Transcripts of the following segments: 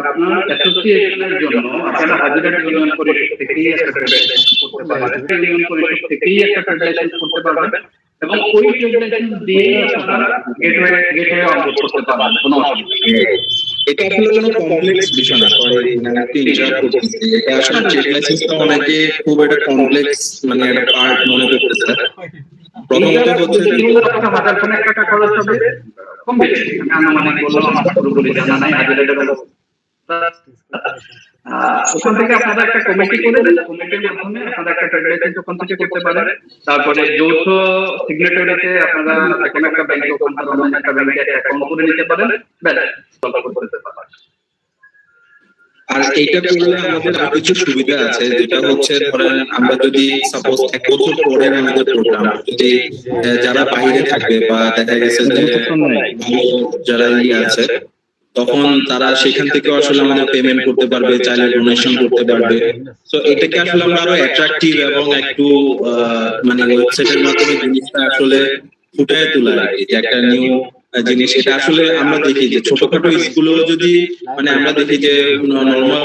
আপনার অ্যাসোসিয়েশনের জন্য আপনারা এবং ওই ফেডারেশন দিয়ে আপনারা গেটওয়ে গেটওয়ে অনবোর্ড করতে পারবেন কোনো অসুবিধা এটা আসলে কোনো কমপ্লেক্স বিষয় না মানে করতেছি এটা আসলে ট্রেড লাইসেন্সটা অনেকে খুব একটা কমপ্লেক্স মানে একটা পার্ট মনে করতেছে প্রথমত হচ্ছে হাজার খরচ হবে কম বেশি আমি বললাম আমার পুরোপুরি জানা নাই ওখান থেকে আপনারা একটা কমিটি করে দেন কমিটির মাধ্যমে আপনারা একটা ফেডারেশন ওখান থেকে করতে পারেন। তারপরে যৌথ আপনারা কোনো একটা ব্যাংকে একটা ব্যাংকে অ্যাকাউন্ট করে নিতে পারেন। ব্যাস সলভ করতে পারেন। আর এইটা করলে আমাদের আরও কিছু সুবিধা আছে যেটা হচ্ছে ধরেন আমরা যদি সাপোজ এক বছর পরে আমাদের প্রোগ্রাম যদি যারা বাইরে থাকবে বা দেখা গেছে যে যারা ইয়ে আছে তখন তারা সেখান থেকে আসলে আমাদের পেমেন্ট করতে পারবে চাইলে ডোনেশন করতে পারবে। তো এটাকে আসলে আমরা আরও অ্যাট্রাকটিভ এবং একটু মানে ওয়েবসাইটের মাধ্যমে জিনিসটা আসলে ফুটায় তোলা আর কি একটা নিউ জিনিস। এটা আসলে আমরা দেখি যে ছোটখাটো স্কুলেও যদি মানে আমরা দেখি যে নর্মাল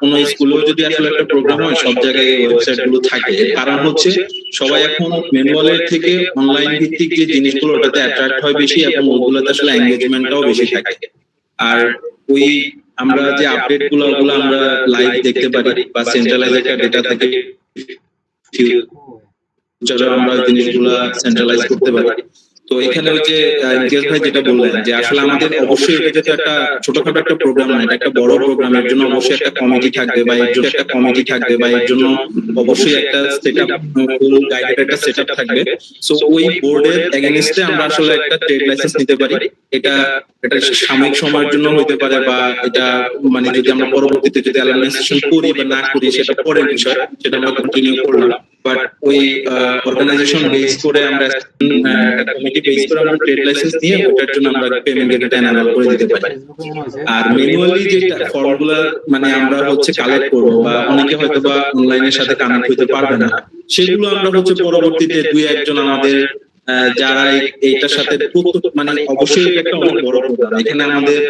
কোন স্কুলেও যদি আসলে একটা প্রোগ্রাম হয় সব জায়গায় ওয়েবসাইটগুলো থাকে। কারণ হচ্ছে সবাই এখন ম্যানুয়ালের থেকে অনলাইন ভিত্তিক যে জিনিসগুলো ওটাতে অ্যাট্রাক্ট হয় বেশি এবং ওগুলোতে আসলে এঙ্গেজমেন্টটাও বেশি থাকে আর ওই আমরা যে আপডেটগুলো, ওগুলো আমরা লাইভ দেখতে পারি বা সেন্ট্রালাইজ একটা ডেটা থেকে আমরা জিনিসগুলো সেন্ট্রালাইজ করতে পারি। তো এখানে ওই যে ইমতিয়াজ ভাই যেটা বললেন যে আসলে আমাদের অবশ্যই এটা যেহেতু একটা ছোটখাটো একটা প্রোগ্রাম না একটা বড় প্রোগ্রাম এর জন্য অবশ্যই একটা কমিটি থাকবে বা এর জন্য একটা কমিটি থাকবে বা এর জন্য অবশ্যই একটা সেট আপ গাইডেড একটা সেট আপ থাকবে। সো ওই বোর্ডের এগেনস্টে আমরা আসলে একটা ট্রেড লাইসেন্স নিতে পারি। এটা এটা সাময়িক সময়ের জন্য হতে পারে বা এটা মানে যদি আমরা পরবর্তীতে যদি অ্যালাইনেশন করি বা না করি, সেটা পরের বিষয়, সেটা আমরা কন্টিনিউ করলাম। বাট ওই অর্গানাইজেশন বেস করে আমরা একটা কমিটি বেস করে আমরা ট্রেড লাইসেন্স নিয়ে ওটার জন্য আমরা পেমেন্ট ডেটা এনাবেল করে দিতে পারি। আর ম্যানুয়ালি যে মানে আমরা হচ্ছে কালেক্ট করব বা অনেকে হয়তো বা অনলাইনের সাথে কানেক্ট হতে পারবে না, সেগুলো আমরা হচ্ছে পরবর্তীতে দুই একজন আমাদের যারা এইটার সাথে মানে অবশ্যই একটা অনেক বড় প্রোগ্রাম এখানে আমাদের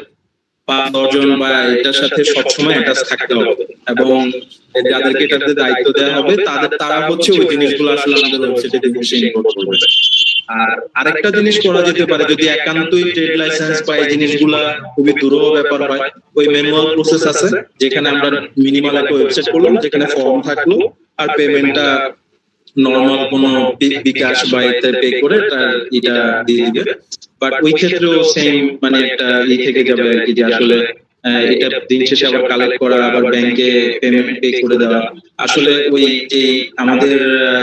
পাঁচ দশজন বা এটার সাথে সবসময় অ্যাটাচ থাকতে হবে। এবং যাদেরকে এটাতে দায়িত্ব দেওয়া হবে, তাদের, তারা হচ্ছে ওই জিনিসগুলো আসলে আমাদের ওয়েবসাইটে বসে আর আরেকটা জিনিস করা যেতে পারে, যদি একান্তই ট্রেড লাইসেন্স বা এই জিনিসগুলা খুবই দুরূহ ব্যাপার হয়, ওই ম্যানুয়াল প্রসেস আছে, যেখানে আমরা মিনিমাল একটা ওয়েবসাইট করলাম, যেখানে ফর্ম থাকল, আর পেমেন্টটা নর্মাল কোন বি- বিকাশ বা এতে পে করে এটা দিয়ে দিবে। বাট ওই ক্ষেত্রেও সেম মানে একটা ই থেকে যাবে আর কি যে আসলে এটা দিন শেষে আবার কালেক্ট করা আবার ব্যাংকে পেমেন্ট পে করে দেওয়া। আসলে ওই যে আমাদের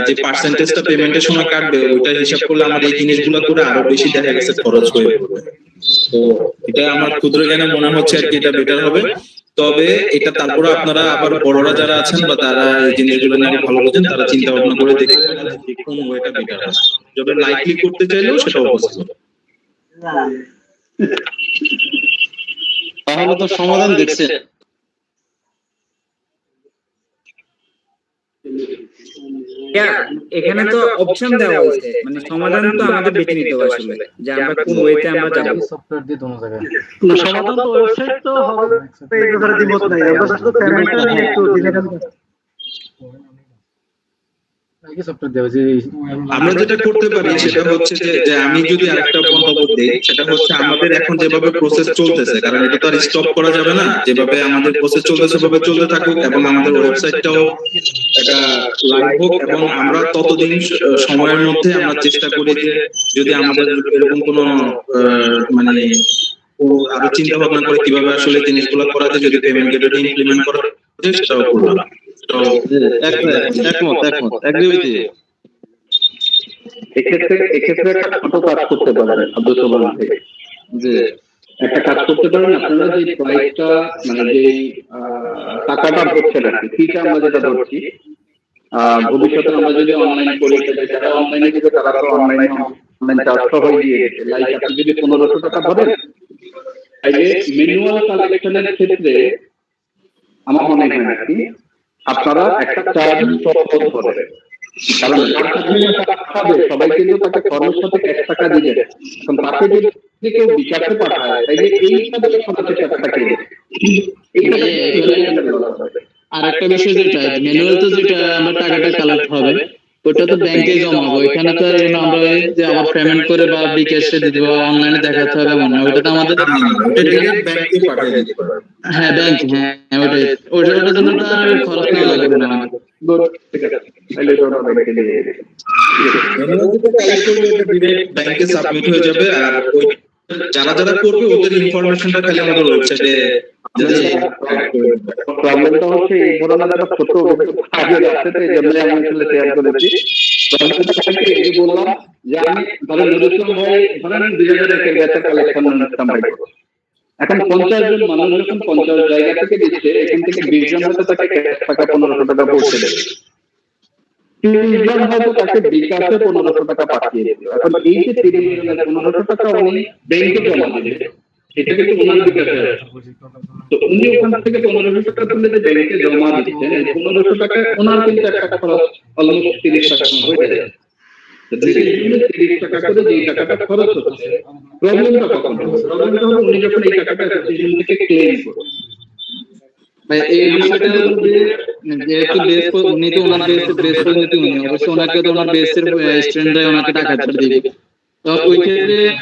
যে পার্সেন্টেজটা পেমেন্টের সময় কাটবে ওইটা হিসাব করলে আমাদের এই জিনিসগুলো করে আরও বেশি দেখা গেছে খরচ হয়ে পড়বে তো এটা আমার ক্ষুদ্র জ্ঞানে মনে হচ্ছে আর কি এটা বেটার হবে। তবে এটা তারপরে আপনারা আবার বড়রা যারা আছেন বা তারা এই জিনিসগুলো নিয়ে ভালো বোঝেন তারা চিন্তা ভাবনা করে দেখতে পারেন কোন ওয়েটা বেটার যবে লাইকলি করতে চাইলেও সেটাও পসিবল তাহলে তো সমাধান দেখছে এখানে তো অপশন দেওয়া হয়েছে। মানে সমাধান তো আমাদের বেছে নিতে হবে আসলে। যে আমরা কোন ওয়েতে আমরা যাব। সফটওয়্যার দিয়ে দোনো জায়গায়। না, সমাধান তো ওয়েবসাইট তো হবে। এই ব্যাপারে দ্বিমত নাই। আমরা শুধু পেমেন্টটা নিয়ে একটু দ্বিধাদ্বন্দ্ব কি সফটওয়্যার দেওয়া যে এই- আমরা যেটা করতে পারি সেটা হচ্ছে যে আমি যদি আরেকটা মন্তব্য দিই, সেটা হচ্ছে আমাদের এখন যেভাবে প্রসেস চলতেছে, কারণ এটা তো আর স্টপ করা যাবে না। যেভাবে আমাদের প্রসেস চলতেছে, সেভাবে চলতে থাকুক এবং আমাদের ওয়েবসাইটটাও এটা লাইভ হোক এবং আমরা ততদিন সময়ের মধ্যে আমরা চেষ্টা করি যে, যদি আমাদের এরকম কোনো মানে আরও চিন্তা ভাবনা করে কীভাবে আসলে জিনিসগুলো করা যায়, যদি পেমেন্ট গেটওয়ে ইমপ্লিমেন্ট করা যায় করলাম। এক্ষেত্রে এক্ষেত্রে একটা ছোট কাজ করতে পারেন আব্দুল সোবান ভাই। যে একটা কাজ করতে পারেন আপনারা যে প্রাইসটা মানে যে আহ, টাকাটা ধরছেন আর কি ফিটা আমরা যেটা ধরছি আহ, ভবিষ্যতে আমরা যদি অনলাইন করি যারা অনলাইনে দিবে তারা তো অনলাইনে অনলাইন চার্জটা হয়ে গিয়ে গেছে লাইক আপনি যদি পনেরোশো টাকা ধরেন তাইলে ম্যানুয়াল কালেকশনের ক্ষেত্রে আমার মনে হয় আর কি আপনারা একটা চার্জ কারণ টাকা পাবে সবাই কিন্তু তাকে খরচ সাথে এক টাকা দিবে কারণ তাকে যদি কেউ বিচারতে পাঠায় তাইলে এইভাবে সমাজে টাকাটা কে দেবে? এইটা আর একটা বিষয় যেটা ম্যানুয়াল তো যেটা আমার টাকাটা কালেক্ট হবে ওটা তো ব্যাংকে জমাবো এখানে তো আর আমরা ওই যে আবার পেমেন্ট করে বা বিকাশে দিতে বা অনলাইনে দেখাতে হবে মনে হয়। ওটা তো আমাদের ব্যাংকে পাঠিয়ে। দিতে হ্যাঁ ব্যাংক হ্যাঁ ওটাই ওটা ওটার জন্য তো আর খরচ নেওয়া লাগবে না। ব্যাংকে সাবমিট হয়ে যাবে আর ওই যারা যারা করবে ওদের ইনফরমেশনটা খালি আমাদের ওয়েবসাইটে প্রবলেমটা হচ্ছে এই ধরনের একটা ছোট কাজে আছে তো এই জন্য আমি আসলে শেয়ার করেছি। এখন পঞ্চাশ জন মানুষ যখন পঞ্চাশ জায়গা থেকে দিচ্ছে, এখান থেকে বিশ জন হয়তো তাকে টাকা পনেরোশো টাকা পৌঁছে দেবে। তিরিশ জন হয়তো তাকে বিকাশে পনেরোশো টাকা পাঠিয়ে দেবে এখন এই যে তিরিশ জনের পনেরোশো টাকা উনি ব্যাংকে জমা দেবে এটা কিন্তু ওনার বিকাশে তো উনি ওখান থেকে পনেরোশো টাকা তুলে ব্যাংকে জমা দিচ্ছেন, এই পনেরোশো টাকা ওনার কিন্তু একটা খরচ অলমোস্ট তিরিশ টাকা হয়ে যায়। টাকা করে যে টাকাটা খরচ হচ্ছে এই বিষয়টা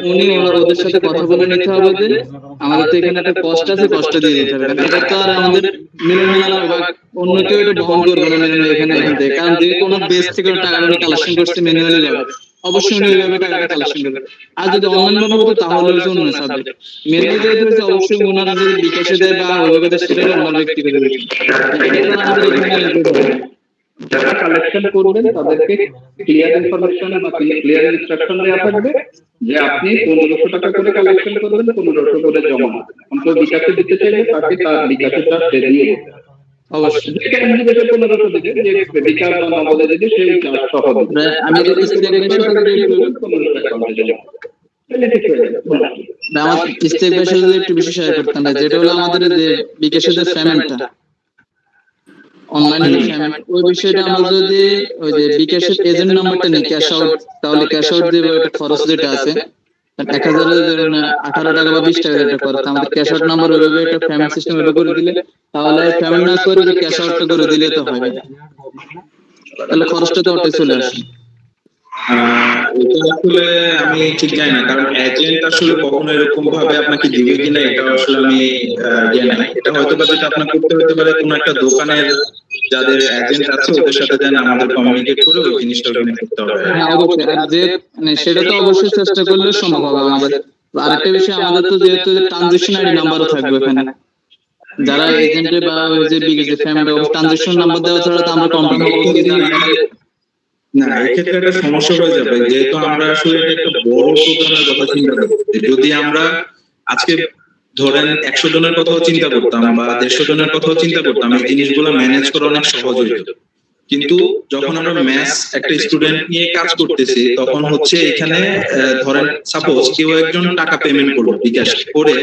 উনি ওনার ওদের সাথে কথা বলে নিতে হবে যে আমাদের এখানে একটা আছে হবে। এটা আমাদের মেনে কারণ যেহেতু বেস থেকে টাকা কালেকশন করছে ম্যানুয়ালি যাবে অবশ্যই টাকাটা কালেকশন করবে আর যদি অনলাইন ভাবে হতো তাহলে হচ্ছে অন্য সাবজেক্ট ম্যানুয়ালি যেহেতু হচ্ছে অবশ্যই ওনারা যদি বিকাশে দেয় বা ওইভাবে দেয় সেটা না। যারা কালেকশন করবেন তাদেরকে ক্লিয়ার ইনফরমেশন বা ক্লিয়ার ইনস্ট্রাকশন দেওয়া থাকবে যে আপনি পনেরোশো টাকা করে কালেকশন করবেন পনেরোশো করে জমা। এখন কেউ বিকাশে দিতে চাইলে তাকে তার চার্জ দিয়ে আমি একটু বেশি শেয়ার করতাম যেটা হলো আমাদের যে বিকাশের যে পেমেন্টটা অনলাইনে যে পেমেন্ট ওই বিষয়টা আমরা যদি ওই যে বিকাশের এজেন্ট নাম্বারটা নিই ক্যাশ আউট তাহলে ক্যাশ আউট যে খরচ যেটা আছে আঠারো টাকা বা বিশ টাকা ক্যাশ নাম্বার একটা সিস্টেম করে দিলে, তাহলে করে ক্যাশ করে দিলে তো হবে তাহলে খরচটা তো ওটাই চলে আসে। এটা আসলে আমি ঠিক জানি না কারণ এজেন্ট আসলে কখনো এরকম ভাবে আপনাকে দিবে কিনা এটা আসলে আমি আইডিয়া নাই এটা হয়তো বা যেটা আপনার করতে হতে পারে কোনো একটা দোকানের যাদের এজেন্ট আছে ওদের সাথে যেন আমাদের কমিউনিকেট করে ওই জিনিসটা করতে হবে। হ্যাঁ অবশ্যই। মানে সেটা তো অবশ্যই চেষ্টা করলে সম্ভব হবে। আমাদের আরেকটা বিষয় আমাদের তো যেহেতু ট্রানজেকশন আইডি নাম্বারও থাকবে ওখানে। যারা এজেন্টে বা ওই যে বিগ ফ্যামিলি ট্রানজেকশন নাম্বার দেওয়া ছাড়া তো আমরা পারি না এক্ষেত্রে একটা সমস্যা হয়ে যাবে, যেহেতু আমরা আসলে একটা বড় প্রোগ্রামের কথা চিন্তা করছি। যদি আমরা আজকে ধরেন একশো জনের কথাও চিন্তা করতাম বা দেড়শো জনের কথাও চিন্তা করতাম, এই জিনিসগুলো ম্যানেজ করা অনেক সহজ হয়ে যেত। কিন্তু যখন আমরা ম্যাথ একটা স্টুডেন্ট নিয়ে কাজ করতেছি, তখন হচ্ছে এখানে ধরেন সাপোজ কেউ একজন টাকা পেমেন্ট করল বিকাশ করে,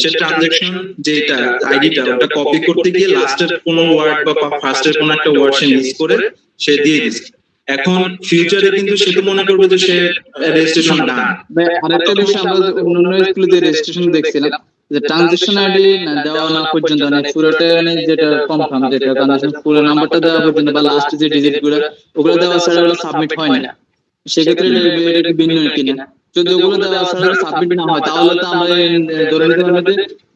সে ট্রানজেকশন যেটা আইডিটা ওটা কপি করতে গিয়ে লাস্টের কোনো ওয়ার্ড বা ফার্স্টের কোনো একটা ওয়ার্ড সে মিস করে, সে দিয়ে দিচ্ছে এখন ফিউচারে কিন্তু সে তো মনে করবে যে সে রেজিস্ট্রেশন ডান আরেকটা বিষয় আমরা অন্যান্য স্কুলে যে রেজিস্ট্রেশন দেখছিলাম, যে ট্রানজেকশন আইডি দেওয়া না পর্যন্ত মানে পুরোটা মানে যেটা কনফার্ম যেটা ট্রানজেকশন পুরো নাম্বারটা দেওয়া পর্যন্ত বা লাস্ট যে ডিজিটগুলো, ওগুলো দেওয়া ছাড়া ওগুলো সাবমিট হয় না। সেক্ষেত্রে ভিন্ন কিনা যদি ওগুলো দেওয়া ছাড়া সাবমিট না হয়, তাহলে তো আমরা ধরে নিতে পারব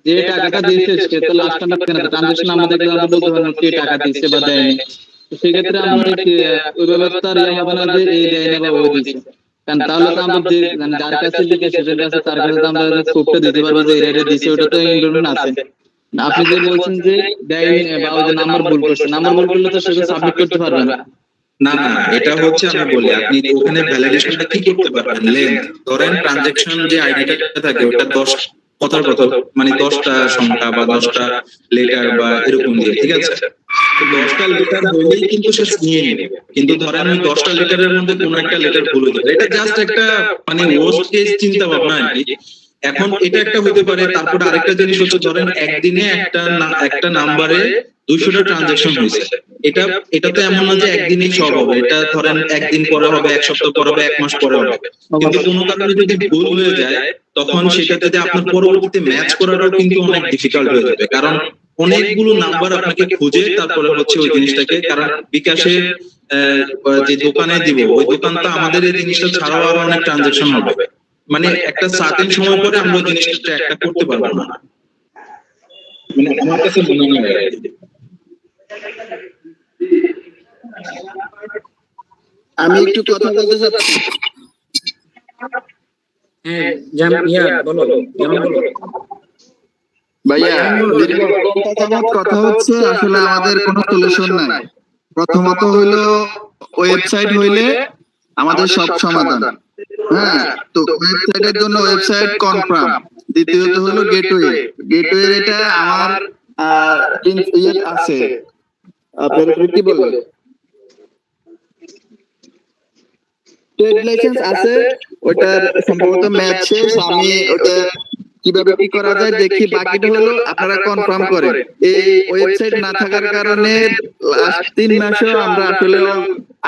যে টাকাটা দিয়েছে, সে তো লাস্ট টাইম ট্রানজেকশন আমাদের বলতে কে টাকা দিয়েছে বা দেয়নি। সেক্ষেত্রে আমরা ইয়ে না যে এই দেয়নি বা ওই দিয়েছে কারণ তাহলে তো মানে কাছে কাছে আমরা না, আপনি যে যে যে নাম্বার নাম্বার তো সেটা সাবমিট করতে না। না না এটা হচ্ছে আপনি ধরেন ট্রানজেকশন যে আইডিটা থাকে ওটা দশ কথার কথা মানে দশটা সংখ্যা বা দশটা লেটার বা এরকম দিয়ে, ঠিক আছে? দশটা লেটার হলেই কিন্তু সে নিয়ে নেবে। কিন্তু ধরেন আমি দশটা লেটারের মধ্যে কোনো একটা লেটার ভুল হয়ে এটা জাস্ট একটা মানে ওয়ার্স্ট কেস চিন্তা ভাবনা আর কি। এখন এটা একটা হতে পারে তারপরে আরেকটা জিনিস হচ্ছে ধরেন একদিনে একটা একটা নাম্বারে দুইশোটা ট্রানজেকশন হয়েছে। এটা এটা তো এমন না যে একদিনেই সব হবে এটা ধরেন একদিন পরে হবে এক সপ্তাহ পরে হবে এক মাস পরে হবে। কিন্তু কোনো কারণে যদি ভুল হয়ে যায় তখন সেটা যদি আপনার পরবর্তীতে ম্যাচ করাটাও কিন্তু অনেক ডিফিকাল্ট হয়ে যাবে কারণ অনেকগুলো নাম্বার আপনাকে খুঁজে তারপরে হচ্ছে ওই জিনিসটাকে কারণ বিকাশে যে দোকানে দিব ওই দোকানটা আমাদের এই জিনিসটা ছাড়াও আরও অনেক ট্রানজেকশন হবে মানে একটা সার্টেন সময় পরে আমরা জিনিসটা একটা করতে পারব না। মানে আমার কাছে মনে হয় আমি একটু কথা বলতে চাচ্ছি। হ্যাঁ ভাইয়া কথা হচ্ছে আসলে আমাদের কোনো সলিউশন নাই। প্রথমত হইল ওয়েবসাইট হইলে আমাদের সব সমাধান। হ্যাঁ তো ওয়েবসাইটের জন্য ওয়েবসাইট কনফার্ম দ্বিতীয়ত হলো গেটওয়ে গেটওয়ে এটা আমার ইয়ে আছে। আপনার কি বলে ট্রেড লাইসেন্স আছে ওটার সম্ভবত ম্যাচ শেষ। আমি ওটা কীভাবে কি করা যায় দেখি। বাকিটা হলো আপনারা কনফার্ম করেন। এই ওয়েবসাইট না থাকার কারণে লাস্ট তিন মাসেও আমরা আসলে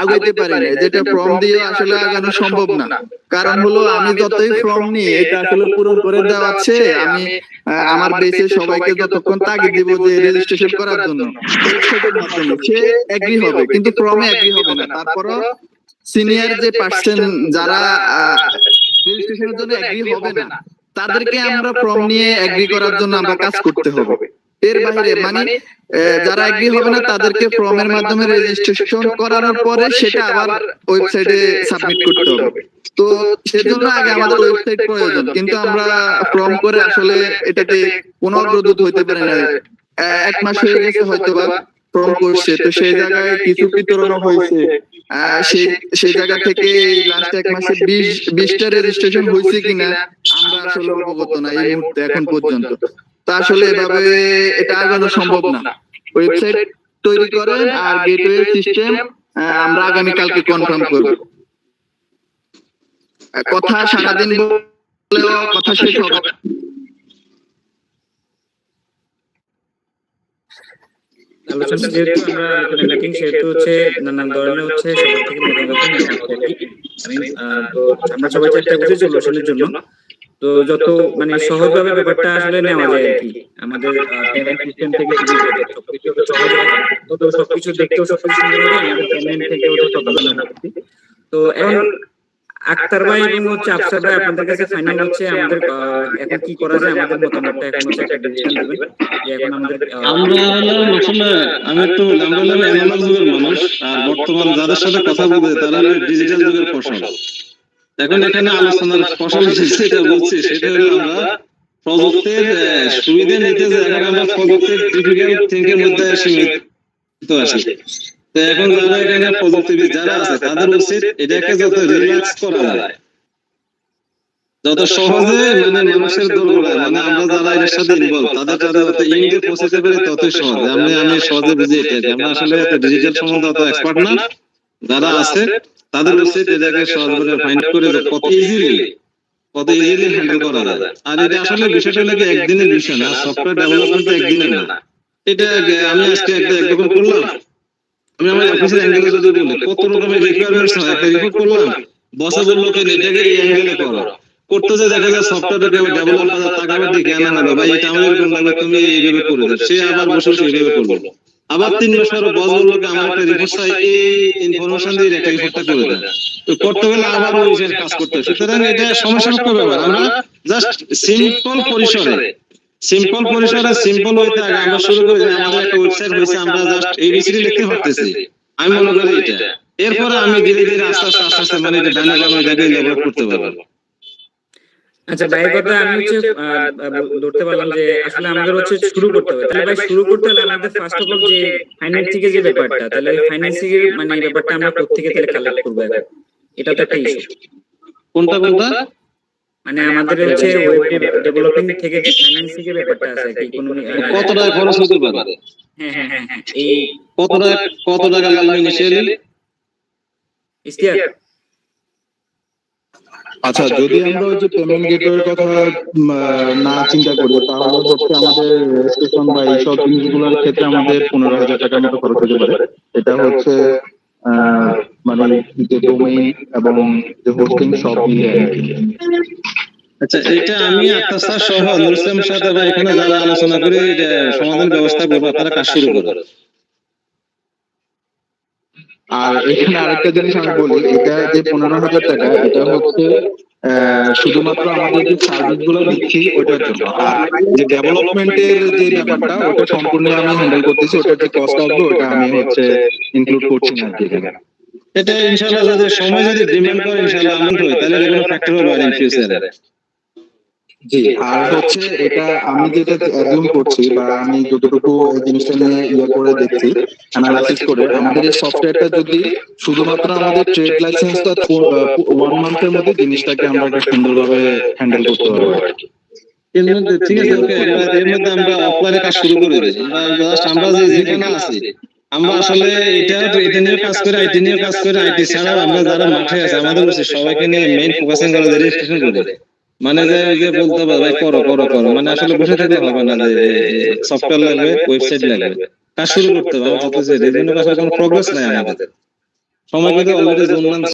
আগাইতে পারি না। যেটা ফর্ম দিয়ে আসলে আগানো সম্ভব না। কারণ হলো আমি যতই ফর্ম নিই এটা আসলে পূরণ করে দেওয়াচ্ছে আমি আমার বেসে সবাইকে যতক্ষণ তাগিদ দিব যে রেজিস্ট্রেশন করার জন্য। সে এগ্রি হবে কিন্তু ফর্মে এগ্রি হবে না। তারপরও সিনিয়র যে পার্সন যারা রেজিস্ট্রেশনের জন্য এগ্রি হবে না তাদেরকে আমরা ফর্ম নিয়ে এগ্রি করার জন্য আমরা কাজ করতে হবে। এর বাইরে মানে যারা এগ্রি হবে না, তাদেরকে ফর্মের মাধ্যমে রেজিস্ট্রেশন করানোর পরে সেটা আবার ওয়েবসাইটে সাবমিট করতে হবে। তো সেজন্য আগে আমাদের ওয়েবসাইট প্রয়োজন। কিন্তু আমরা ফর্ম করে আসলে এটাতে কোনো অগ্রদূত হইতে পারে না এক মাস হয়ে গেছে হয়তো বা ফর্ম করছে। তো সেই জায়গায় কিছু বিতরণ হয়েছে। সেই সেই জায়গা থেকে লাস্ট এক মাসে বিশ, বিশটা রেজিস্ট্রেশন হয়েছে কিনা আমরা আসলে অবগত না এই মুহূর্তে, এখন পর্যন্ত। তা আসলে এভাবে এটা আগানো সম্ভব না। ওয়েবসাইট তৈরি করেন আর গেটওয়ে সিস্টেম আমরা আগামী কালকে কনফার্ম করব। কথা সারাদিন বললেও কথা শেষ হবে আলোচনা যেহেতু আমরা আলোচনা মেকিং সেহেতু হচ্ছে নানান ধরনের হচ্ছে সবার থেকে মতামত নেওয়া হচ্ছে আর কি। আমি তো আমরা সবাই চেষ্টা করছি সলিউশনের জন্য। তো যত মানে সহজভাবে ব্যাপারটা আসলে নেওয়া যায় আর কি। আমাদের পেমেন্ট সিস্টেম থেকে শুরু করে সবকিছু সহজ হয় তত সবকিছু দেখতেও সবকিছু সুন্দর হবে আমাদের পেমেন্ট থেকে ওটা তত ভালো হবে তো এখন আক্তার ভাই এবং হচ্ছে আফসার ভাই আপনাদের কাছে ফাইনাল হচ্ছে আমাদের এখন কি করা যায় আমাদের মতামতটা এখন হচ্ছে একটা ডিসিশন দিবেন। যে এখন আমাদের আমরা হলাম আসলে আমি একটু আমরা হলাম অ্যানালগ যুগের মানুষ আর বর্তমান যাদের সাথে কথা বলতে তারা ডিজিটাল যুগের ফসল এখন এখানে আলোচনার ফসল যেটা বলছি সেটা হলো আমরা প্রযুক্তির সুবিধা নিতে যে এখন আমরা প্রযুক্তির টিপিক্যাল থিঙ্কের মধ্যে সীমিত আছি তো এখন যারা এখানে প্রযুক্তিবিদ যারা আছে তাদের উচিত এটাকে যত রিল্যাক্স করা যায়। যত সহজে মানে মানুষের দুর্বলতা মানে আমরা যারা এর সাথে ইনভলভ তাদের যাতে যত পৌঁছাতে পারি ততই সহজ। আমি আমি সহজে বুঝি এটা আমরা আসলে ডিজিটাল সম্বন্ধে অত এক্সপার্ট না যারা আছে তাদের উচিত এটাকে সহজভাবে ফাইন্ড করে যে কত ইজিলি কত ইজিলি হ্যান্ডেল করা যায়। আর এটা আসলে বিষয়টা নাকি একদিনের বিষয় না সফটওয়্যার ডেভেলপমেন্ট একদিনের না। এটা আমি আজকে একটা একরকম করলাম। আমি আমার অফিসের অ্যাঙ্গেলে যদি বলি কত রকমের রিকোয়ারমেন্টস হয় একটা রিপোর্ট করলাম বসে বলল কি এটাকে এই অ্যাঙ্গেলে করো। করতে যে দেখা যায় সফটওয়্যারটাকে ডেভেলপ করার টাকা আবার দিকে আনা হলো ভাই এটা লাগবে তুমি এইভাবে করে দাও সে আবার বসে এইভাবে করল। আবার তিন মাস পরে বস বলল কি আমার একটা রিপোর্ট চাই এই ইনফরমেশন দিয়ে একটা রিপোর্টটা করে দেন তো করতে গেলে আবার ওই যে কাজ করতে হয়। সুতরাং এটা সমস্যা মুক্ত ব্যাপার। আমরা জাস্ট সিম্পল পরিসরে সিম্পল পরিসরে সিম্পল হইতে আগে আমরা শুরু করি যে আমাদের একটা ওয়েবসাইট হয়েছে, আমরা জাস্ট এবিসিডি লিখতে পারতেছি। আমি মনে করি এটা। এরপরে আমি ধীরে ধীরে আস্তে আস্তে আস্তে আস্তে মানে এটা ডানে বামে এটাকে লেভেল করতে পারব। আচ্ছা ভাইয়ের কথা আমি হচ্ছে ধরতে পারলাম যে আসলে আমাদের হচ্ছে শুরু করতে হবে। তাহলে ভাই শুরু করতে হলে আমাদের ফার্স্ট অফ অল যে ফাইন্যান্সিং এর যে ব্যাপারটা তাহলে ফাইন্যান্সিং এর মানে এই ব্যাপারটা আমরা কোথেকে তাহলে কালেক্ট করব এটা তো একটা ইস্যু কোনটা কোনটা? মানে আমাদের হচ্ছে ওয়েব ডেভেলপিং থেকে যে ফাইন্যান্সিং এর ব্যাপারটা আছে কি কোনো কত টাকা খরচ হতে পারে? হ্যাঁ হ্যাঁ হ্যাঁ হ্যাঁ। এই কত টাকা কত টাকা লাগবে ইনিশিয়ালি ইস্তিয়াক আচ্ছা যদি আমরা ওই যে পেমেন্ট গেটওয়ের কথা না চিন্তা করি তাহলে হচ্ছে আমাদের রেজিস্ট্রেশন বা এইসব জিনিসগুলোর ক্ষেত্রে আমাদের পনেরো হাজার টাকার মতো খরচ হতে পারে। এটা হচ্ছে আহ, মানে যে ডোমেইন এবং যে হোস্টিং সব মিলিয়ে আচ্ছা এটা আমি আক্তার স্যার সহ নুর ইসলাম সাথে বা এখানে যারা আলোচনা করে সমাধান ব্যবস্থা করব আপনারা কাজ শুরু করবেন আর এখানে আরেকটা জিনিস আমি বলি এটা যে পনেরো হাজার টাকা এটা হচ্ছে আহ, শুধুমাত্র আমাদের যে সার্ভিসগুলো দিচ্ছি ওটার জন্য। আর যে ডেভেলপমেন্টের যে ব্যাপারটা ওটা সম্পূর্ণ আমি হ্যান্ডেল করতেছি ওটার যে কস্ট আসবে ওটা আমি হচ্ছে ইনক্লুড করছি না আর এখানে। এটা ইনশাআল্লাহ যদি সময় যদি ডিমান্ড করে ইনশাআল্লাহ আমন্ত্রণ হয় তাহলে ফ্যাক্টর হবে আর ইন ফিউচারে জি, আর হচ্ছে এটা আমি যেটা অ্যাজিউম করছি বা আমি যতটুকু জিনিসটা নিয়ে ইয়ে করে দেখছি অ্যানালাইসিস করে, আমাদের এই সফটওয়্যারটা যদি শুধুমাত্র আমাদের ট্রেড লাইসেন্সটা ওয়ান মান্থের মধ্যে জিনিসটাকে আমরা একটা সুন্দরভাবে হ্যান্ডেল করতে পারব। এর মধ্যে, ঠিক আছে এর মধ্যে আমরা অফলাইনে কাজ শুরু করে দিই আমরা যে আমরা আসলে এটা এটা নিয়ে কাজ করে আইটি নিয়ে কাজ করে আইটি ছাড়াও আমরা যারা মাঠে আছে, আমাদের সবাইকে নিয়ে মেইন ফোকাসিং করে রেজিস্ট্রেশন করে মানে যে ওই যে বলতে হবে ভাই করো করো করো মানে আসলে বসে থাকতে হবে না যে সফটওয়্যার লাগবে ওয়েবসাইট লাগবে। কাজ শুরু করতে হবে। কথা হচ্ছে রেভিনিউ কাজ কোনো প্রোগ্রেস নাই আমাদের। সময় কিন্তু অলরেডি জুন